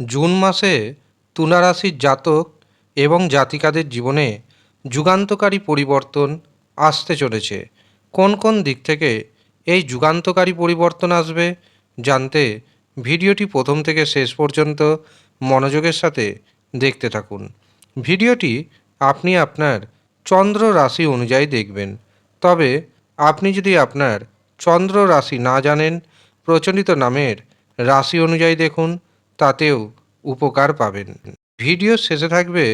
June মাসে তুলা রাশির জাতক এবং জাতিকাদের জীবনে যুগান্তকারী পরিবর্তন আসতে চলেছে। কোন কোন দিক থেকে এই যুগান্তকারী পরিবর্তন আসবে জানতে ভিডিওটি প্রথম থেকে শেষ পর্যন্ত মনোযোগের সাথে দেখতে থাকুন। ভিডিওটি আপনি আপনার চন্দ্র রাশি অনুযায়ী দেখবেন। তবে আপনি যদি আপনার চন্দ্র রাশি না জানেন, প্রচলিত নামের রাশি অনুযায়ী দেখুন। তাতেও উপকার পাবেন। ভিডিও শেষে থাকবে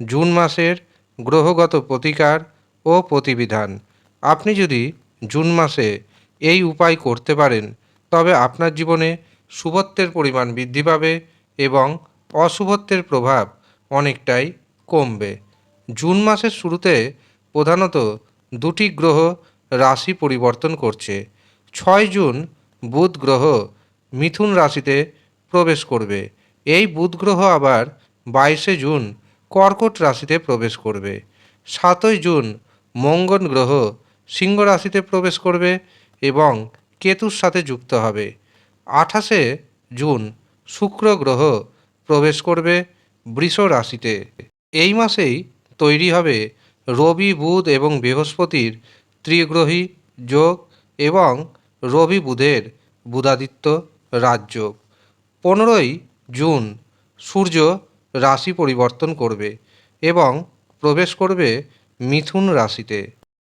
জুন মাসের গ্রহগত প্রতিকার ও প্রতিবিধান। আপনি যদি জুন মাসে এই উপায় করতে পারেন, তবে আপনার জীবনে শুভত্বের পরিমাণ বৃদ্ধি পাবে এবং অশুভত্বের প্রভাব অনেকটাই কমবে। জুন মাসের শুরুতে প্রধানত দুটি গ্রহ রাশি পরিবর্তন করছে। ছয় জুন বুধ গ্রহ মিথুন রাশিতে প্রবেশ করবে। এই বুধ গ্রহ আবার বাইশে জুন কর্কট রাশিতে প্রবেশ করবে। সাতই জুন মঙ্গল গ্রহ সিংহ রাশিতে প্রবেশ করবে এবং কেতুর সাথে যুক্ত হবে। আঠাশে জুন শুক্র গ্রহ প্রবেশ করবে বৃষ রাশিতে। এই মাসেই তৈরি হবে রবি, বুধ এবং বৃহস্পতির ত্রিগ্রহী যোগ এবং রবি, বুধের বুধাদিত্য রাজযোগ। পনেরোই জুন সূর্য রাশি পরিবর্তন করবে এবং প্রবেশ করবে মিথুন রাশিতে।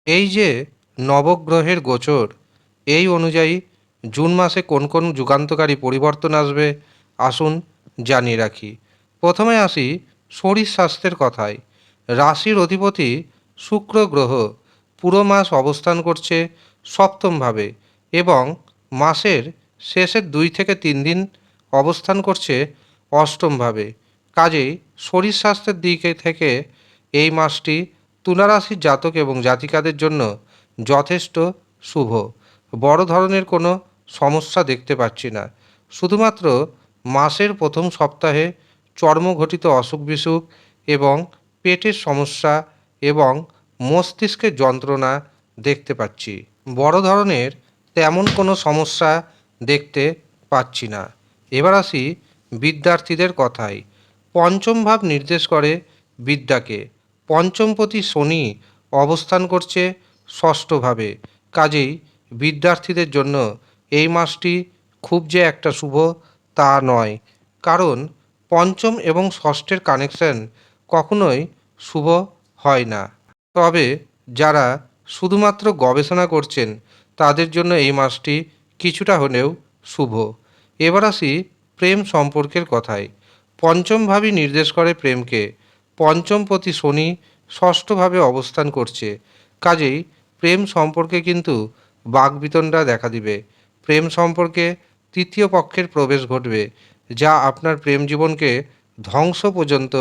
এই যে নবগ্রহের গোচর, এই অনুযায়ী জুন মাসে কোন কোন যুগান্তকারী পরিবর্তন আসবে, আসুন জানিয়ে রাখি। প্রথমে আসি শরীর স্বাস্থ্যের কথায়। রাশির অধিপতি শুক্র গ্রহ পুরো মাস অবস্থান করছে সপ্তমভাবে এবং মাসের শেষের দুই থেকে তিন দিন অবস্থান করছে অষ্টমভাবে। কাজেই শরীর স্বাস্থ্যের দিকে থেকে এই মাসটি তুলারাশির জাতক এবং জাতিকাদের জন্য যথেষ্ট শুভ। বড় ধরনের কোনো সমস্যা দেখতে পাচ্ছি না। শুধুমাত্র মাসের প্রথম সপ্তাহে চর্মঘটিত অসুখ বিসুখ এবং পেটের সমস্যা এবং মস্তিষ্কের যন্ত্রণা দেখতে পাচ্ছি। বড় ধরনের তেমন কোনো সমস্যা দেখতে পাচ্ছি না। এবার আসি বিদ্যার্থীদের কথায়। পঞ্চম ভাব নির্দেশ করে বিদ্যাকে। পঞ্চমপতি শনি অবস্থান করছে ষষ্ঠভাবে কাজেই বিদ্যার্থীদের জন্য এই মাসটি খুব যে একটা শুভ তা নয়। কারণ পঞ্চম এবং ষষ্ঠের কানেকশন কখনোই শুভ হয় না। তবে যারা শুধুমাত্র গবেষণা করছেন, তাদের জন্য এই মাসটি কিছুটা হলেও শুভ। এবার আসি প্রেম সম্পর্কের কথায়। পঞ্চমভাবে নির্দেশ করে প্রেমকে। পঞ্চম প্রতি শনি ষষ্ঠভাবে অবস্থান করছে। কাজেই প্রেম সম্পর্কে কিন্তু বাকবিতণ্ডা দেখা দিবে। প্রেম সম্পর্কে তৃতীয় পক্ষের প্রবেশ ঘটবে, যা আপনার প্রেম জীবনকে ধ্বংস পর্যন্ত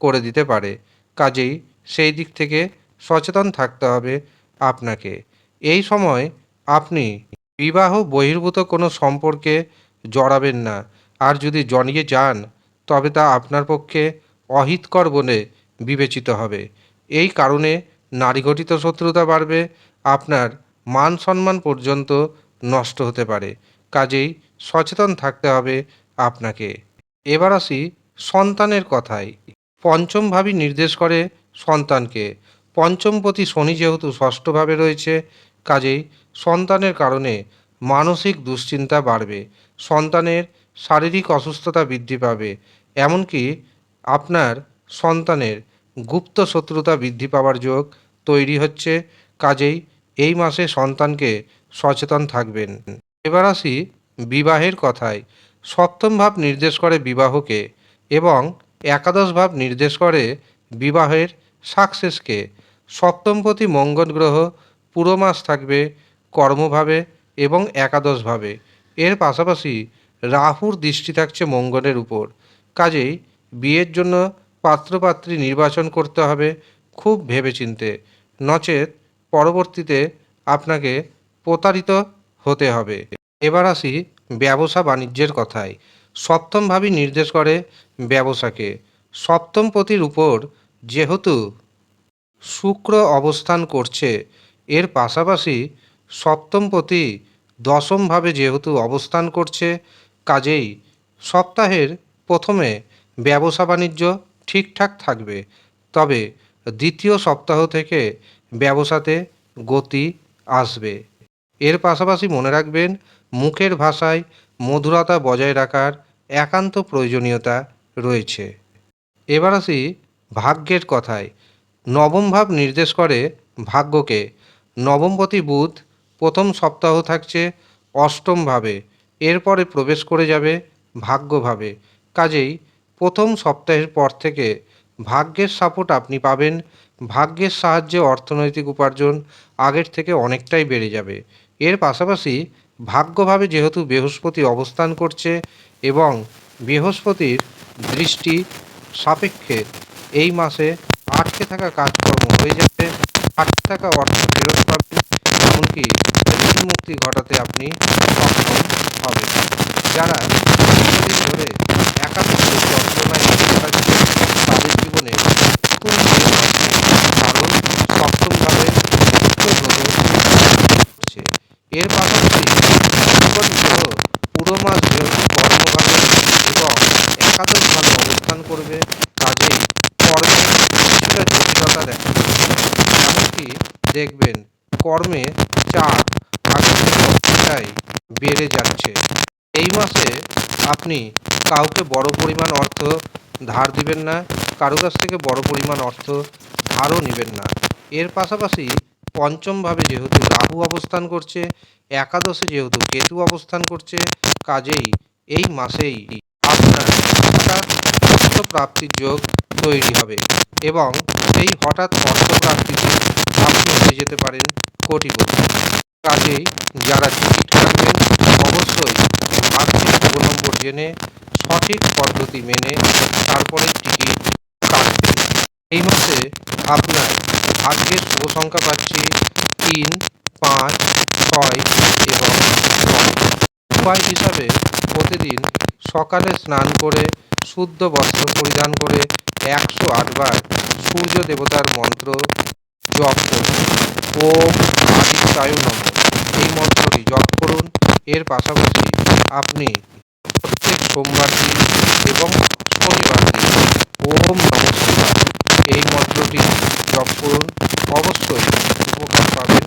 করে দিতে পারে। কাজেই সেই দিক থেকে সচেতন থাকতে হবে আপনাকে। এই সময় আপনি বিবাহ বহির্ভূত কোনো সম্পর্কে জড়াবেন না। আর যদি জড়িয়ে যান, তবে তা আপনার পক্ষে অহিতকর বলে বিবেচিত হবে। এই কারণে নারীঘটিত শত্রুতা বাড়বে, আপনার মান সম্মান পর্যন্ত নষ্ট হতে পারে। কাজেই সচেতন থাকতে হবে আপনাকে। এবার আসি সন্তানের কথায়। পঞ্চম ভাবই নির্দেশ করে সন্তানকে। পঞ্চমপতি শনি যেহেতু ষষ্ঠভাবে রয়েছে, কাজেই সন্তানের কারণে মানসিক দুশ্চিন্তা বাড়বে, সন্তানের শারীরিক অসুস্থতা বৃদ্ধি পাবে, এমনকি আপনার সন্তানের গুপ্ত শত্রুতা বৃদ্ধি পাওয়ার যোগ তৈরি হচ্ছে, কাজেই এই মাসে সন্তানকে সচেতন থাকবেন। এবার আসি বিবাহের কথায়। সপ্তম ভাব নির্দেশ করে বিবাহকে এবং একাদশ ভাব নির্দেশ করে বিবাহের সাকসেসকে। সপ্তমপতি মঙ্গল গ্রহ পুরো মাস থাকবে কর্মভাবে এবং একাদশভাবে। এর পাশাপাশি রাহুর দৃষ্টি থাকছে মঙ্গলের উপর। কাজেই বিয়ের জন্য পাত্রপাত্রী নির্বাচন করতে হবে খুব ভেবেচিন্তে। নচেত পরবর্তীতে আপনাকে প্রতারিত হতে হবে। এবার আসি ব্যবসা বাণিজ্যের কথায়। সপ্তম ভাবই নির্দেশ করে ব্যবসাকে। সপ্তম পতির উপর যেহেতু শুক্র অবস্থান করছে, এর পাশাপাশি সপ্তমপতি দশমভাবে যেহেতু অবস্থান করছে, কাজেই সপ্তাহের প্রথমে ব্যবসা বাণিজ্য ঠিকঠাক থাকবে। তবে দ্বিতীয় সপ্তাহ থেকে ব্যবসাতে গতি আসবে। এর পাশাপাশি মনে রাখবেন, মুখের ভাষায় মধুরতা বজায় রাখার একান্ত প্রয়োজনীয়তা রয়েছে। এবার আসি ভাগ্যের কথায়। নবম ভাব নির্দেশ করে ভাগ্যকে। নবমপতি বুধ প্রথম সপ্তাহ থাকছে অষ্টম ভাবে এরপরে প্রবেশ করে যাবে ভাগ্যভাবে। কাজেই প্রথম সপ্তাহের পর থেকে ভাগ্যের সাপোর্ট আপনি পাবেন। ভাগ্যের সাহায্যে অর্থনৈতিক উপার্জন আগের থেকে অনেকটাই বেড়ে যাবে। এর পাশাপাশি ভাগ্যভাবে যেহেতু বৃহস্পতি অবস্থান করছে এবং বৃহস্পতির দৃষ্টি সাপেক্ষে এই মাসে আটকে থাকা কাজকর্ম হয়ে যাবে। আটকে থাকা অর্থ ফেরত পাবেন। এমনকি মুক্তি ঘটাতে আপনি সক্ষম হবেন। যারা দীর্ঘদিন ধরে একাত্তর যন্ত্রণায় ভুগে তাদের জীবনে কারণ হচ্ছে এর পাশাপাশি গ্রহ পুরো মাস এবং একাদশভাবে অবস্থান করবে কাজেই কর্মে জটিলতা দেখা এমনকি দেখবেন কর্মে চাপ আগের বেড়ে যাচ্ছে। এই মাসে আপনি কাউকে বড় পরিমাণ অর্থ ধার দিবেন না, কারও কাছ থেকে বড় পরিমাণ অর্থ ধারও নেবেন না। এর পাশাপাশি পঞ্চমভাবে যেহেতু রাহু অবস্থান করছে, একাদশে যেহেতু কেতু অবস্থান করছে, কাজেই এই মাসেই আপনার হঠাৎ অর্থ প্রাপ্তির যোগ তৈরি হবে এবং সেই হঠাৎ অর্থ প্রাপ্তিতে আপনি হয়ে যেতে পারেন কোটিপতি। কাজেই যারা টিকিট কাটবেন অবশ্যই আর্থিক নম্বর জেনে, সঠিক পদ্ধতি মেনে তারপরে টিকিট কাটবেন এই মাসে আপনার ভাগ্যের শুভ সংখ্যা পাচ্ছি তিন, পাঁচ, ছয় এবং উপায় হিসাবে প্রতিদিন সকালে স্নান করে, শুদ্ধ বস্ত্র পরিধান করে একশো আটবার সূর্য দেবতার মন্ত্র জপ করুন। ওম আদিত্যায় নম। এই মন্ত্রটি জপ করুন। এর পাশাপাশি আপনি প্রত্যেক সোমবার দিন এবং শনিবার দিন ওম এই মন্ত্রটি জপ করুন। অবশ্যই উপকার পাবেন।